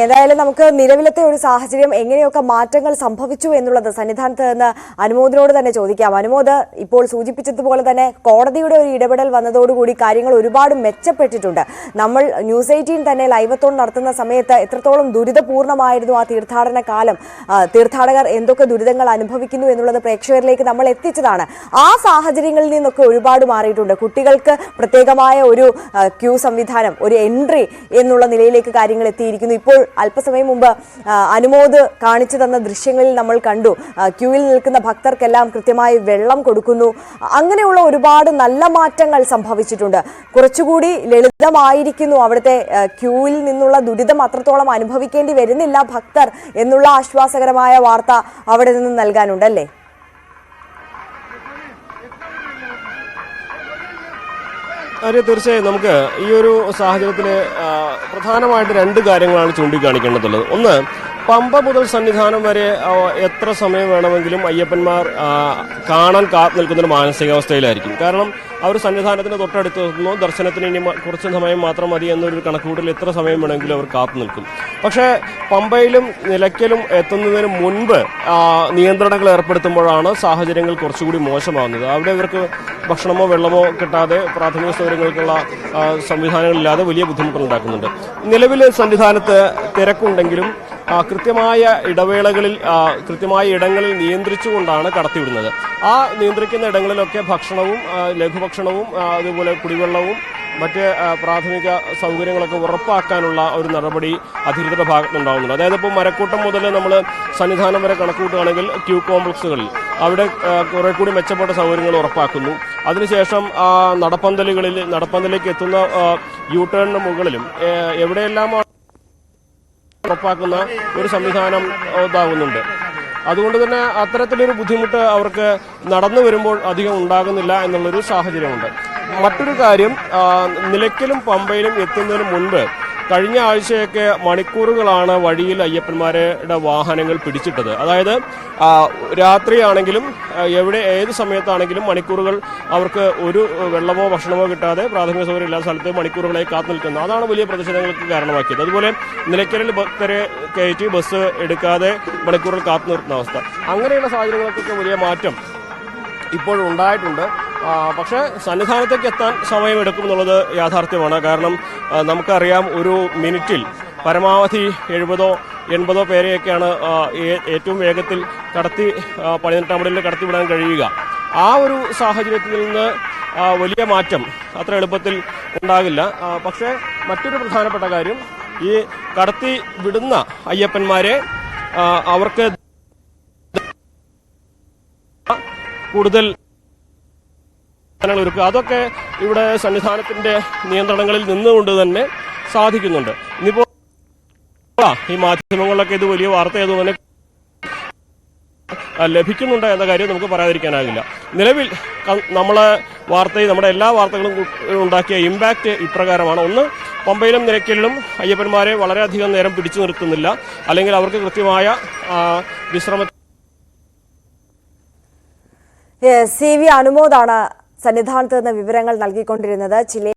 ഏതായാലും നമുക്ക് നിലവിലത്തെ ഒരു സാഹചര്യം എങ്ങനെയൊക്കെ മാറ്റങ്ങൾ സംഭവിച്ചു എന്നുള്ളത് സന്നിധാനത്ത് നിന്ന് അനുമോദിനോട് തന്നെ ചോദിക്കാം. അനുമോദ് ഇപ്പോൾ സൂചിപ്പിച്ചതുപോലെ തന്നെ കോടതിയുടെ ഒരു ഇടപെടൽ വന്നതോടുകൂടി കാര്യങ്ങൾ ഒരുപാട് മെച്ചപ്പെട്ടിട്ടുണ്ട്. നമ്മൾ ന്യൂസ് എയ്റ്റീൻ തന്നെ ലൈവത്തോൺ നടത്തുന്ന സമയത്ത് എത്രത്തോളം ദുരിതപൂർണമായിരുന്നു ആ തീർത്ഥാടന കാലം. തീർത്ഥാടകർ എന്തൊക്കെ ദുരിതങ്ങൾ അനുഭവിക്കുന്നു എന്നുള്ളത് പ്രേക്ഷകരിലേക്ക് നമ്മൾ എത്തിച്ചതാണ്. ആ സാഹചര്യങ്ങളിൽ നിന്നൊക്കെ ഒരുപാട് മാറിയിട്ടുണ്ട്. കുട്ടികൾക്ക് പ്രത്യേകമായ ഒരു ക്യൂ സംവിധാനം ഒരു എൻട്രി എന്നുള്ള നിലയിലേക്ക് കാര്യങ്ങൾ എത്തിയിരിക്കുന്നു. ഇപ്പോൾ അല്പസമയം മുമ്പ് അനുമോദ് കാണിച്ചു തന്ന ദൃശ്യങ്ങളിൽ നമ്മൾ കണ്ടു. ക്യൂവിൽ നിൽക്കുന്ന ഭക്തർക്കെല്ലാം കൃത്യമായി വെള്ളം കൊടുക്കുന്നു. അങ്ങനെയുള്ള ഒരുപാട് നല്ല മാറ്റങ്ങൾ സംഭവിച്ചിട്ടുണ്ട്. കുറച്ചുകൂടി ലളിതമായിരിക്കുന്നു അവിടുത്തെ ക്യൂവിൽ നിന്നുള്ള ദുരിതം അത്രത്തോളം അനുഭവിക്കേണ്ടി വരുന്നില്ല ഭക്തർ എന്നുള്ള ആശ്വാസകരമായ വാർത്ത അവിടെ നിന്ന് നൽകാനുണ്ടല്ലേ അതെ തീർച്ചയായും നമുക്ക് ഈ ഒരു സാഹചര്യത്തിൽ പ്രധാനമായിട്ട് രണ്ട് കാര്യങ്ങളാണ് ചൂണ്ടിക്കാണിക്കേണ്ടതുള്ളത്. ഒന്ന് പമ്പ മുതൽ സന്നിധാനം വരെ എത്ര സമയം വേണമെങ്കിലും അയ്യപ്പന്മാർ കാണാൻ കാത്തു നിൽക്കുന്ന ഒരു മാനസികാവസ്ഥയിലായിരിക്കും. കാരണം അവർ സന്നിധാനത്തിന് തൊട്ടടുത്ത് ദർശനത്തിന് ഇനി കുറച്ച് സമയം മാത്രം മതി എന്നൊരു കണക്കുകൂട്ടൽ എത്ര സമയം വേണമെങ്കിലും അവർ കാത്തു നിൽക്കും പക്ഷേ പമ്പയിലും നിലയ്ക്കലും എത്തുന്നതിന് മുൻപ് നിയന്ത്രണങ്ങൾ ഏർപ്പെടുത്തുമ്പോഴാണ് സാഹചര്യങ്ങൾ കുറച്ചുകൂടി മോശമാകുന്നത്. അവിടെ ഇവർക്ക് ഭക്ഷണമോ വെള്ളമോ കിട്ടാതെ പ്രാഥമിക സൗകര്യങ്ങൾക്കുള്ള സംവിധാനങ്ങളില്ലാതെ വലിയ ബുദ്ധിമുട്ടുകൾ ഉണ്ടാക്കുന്നുണ്ട് നിലവിലെ സന്നിധാനത്ത് തിരക്കുണ്ടെങ്കിലും കൃത്യമായ ഇടവേളകളിൽ കൃത്യമായ ഇടങ്ങളിൽ നിയന്ത്രിച്ചുകൊണ്ടാണ് കടത്തിവിടുന്നത്. ആ നിയന്ത്രിക്കുന്ന ഇടങ്ങളിലൊക്കെ ഭക്ഷണവും ലഘുഭക്ഷണവും അതുപോലെ കുടിവെള്ളവും മറ്റ് പ്രാഥമിക സൗകര്യങ്ങളൊക്കെ ഉറപ്പാക്കാനുള്ള ഒരു നടപടി അധികൃതരുടെ ഭാഗത്തുനിന്നുണ്ടാവുന്നുണ്ട്. അതായത് ഇപ്പോൾ മരക്കൂട്ടം മുതൽ നമ്മൾ സന്നിധാനം വരെ കണക്കുകൂട്ടുകയാണെങ്കിൽ ക്യൂ കോംപ്ലക്സുകളിൽ അവിടെ കുറെ കൂടി മെച്ചപ്പെട്ട സൗകര്യങ്ങൾ ഉറപ്പാക്കുന്നു. അതിനുശേഷം നടപ്പന്തലുകളിൽ നടപ്പന്തലിലേക്ക് എത്തുന്ന യു ടേണിന് മുകളിലും എവിടെയെല്ലാമാണ് എവിടെയെല്ലാം ഉറപ്പാക്കുന്ന ഒരു സംവിധാനം ഇതാകുന്നുണ്ട് അതുകൊണ്ട് തന്നെ അത്തരത്തിലൊരു ബുദ്ധിമുട്ട് അവർക്ക് നടന്നു വരുമ്പോൾ അധികം ഉണ്ടാകുന്നില്ല എന്നുള്ളൊരു സാഹചര്യമുണ്ട്. മറ്റൊരു കാര്യം നിലയ്ക്കലും പമ്പയിലും എത്തുന്നതിന് മുൻപ് കഴിഞ്ഞ ആഴ്ചയൊക്കെ മണിക്കൂറുകളാണ് വഴിയിൽ അയ്യപ്പന്മാരുടെ വാഹനങ്ങൾ പിടിച്ചിട്ടത്. അതായത് രാത്രിയാണെങ്കിലും എവിടെ ഏത് സമയത്താണെങ്കിലും മണിക്കൂറുകൾ അവർക്ക് ഒരു വെള്ളമോ ഭക്ഷണമോ കിട്ടാതെ പ്രാഥമിക സൗകര്യം ഇല്ലാത്ത സ്ഥലത്ത് മണിക്കൂറുകളെ കാത്തു നിൽക്കുന്നത് അതാണ് വലിയ പ്രതിഷേധങ്ങൾക്ക് കാരണമാക്കിയത്. അതുപോലെ നിലയ്ക്കലിൽ ഭക്തരെ കയറ്റി ബസ് എടുക്കാതെ മണിക്കൂറുകൾ കാത്തു നിർത്തുന്ന അവസ്ഥ. അങ്ങനെയുള്ള സാഹചര്യങ്ങൾക്കൊക്കെ വലിയ മാറ്റം ഇപ്പോഴും ഉണ്ടായിട്ടുണ്ട്. ആ, പക്ഷേ സന്നിധാനത്തേക്ക് എത്താൻ സമയമെടുക്കും എന്നുള്ളത് യാഥാർത്ഥ്യമാണ്. കാരണം നമുക്കറിയാം ഒരു മിനിറ്റിൽ പരമാവധി എഴുപതോ എൺപതോ പേരെയൊക്കെയാണ് ഏറ്റവും വേഗത്തിൽ കടത്തി പതിനെട്ടാം പതിനെട്ടാം കടത്തിവിടാൻ കഴിയുക. ആ ഒരു സാഹചര്യത്തിൽ നിന്ന് വലിയ മാറ്റം അത്ര എളുപ്പത്തിൽ ഉണ്ടാകില്ല. പക്ഷേ മറ്റൊരു പ്രധാനപ്പെട്ട കാര്യം ഈ കടത്തി വിടുന്ന അയ്യപ്പന്മാരെ അവർക്ക് കൂടുതൽ ഒരുക്കുക. അതൊക്കെ ഇവിടെ സന്നിധാനത്തിന്റെ നിയന്ത്രണങ്ങളിൽ നിന്നുകൊണ്ട് തന്നെ സാധിക്കുന്നുണ്ട്. ഇനിയിപ്പോ ഈ മാധ്യമങ്ങളിലൊക്കെ ഇത് വലിയ ആ, ലഭിക്കുന്നുണ്ട് എന്ന കാര്യം നമുക്ക് പറയാതിരിക്കാനാകില്ല. നിലവിൽ നമ്മളെ വാർത്തയിൽ നമ്മുടെ എല്ലാ വാർത്തകളും ഉണ്ടാക്കിയ ഇമ്പാക്റ്റ് ഇപ്രകാരമാണ്. ഒന്ന് പമ്പയിലും നിരക്കലിലും അയ്യപ്പന്മാരെ വളരെയധികം നേരം പിടിച്ചു നിർത്തുന്നില്ല. അല്ലെങ്കിൽ അവർക്ക് കൃത്യമായ വിശ്രമ സി വി അനുമോദാണ്. സന്നിധാനത്ത് നിന്ന് വിവരങ്ങൾ നൽകിക്കൊണ്ടിരുന്നത് ചില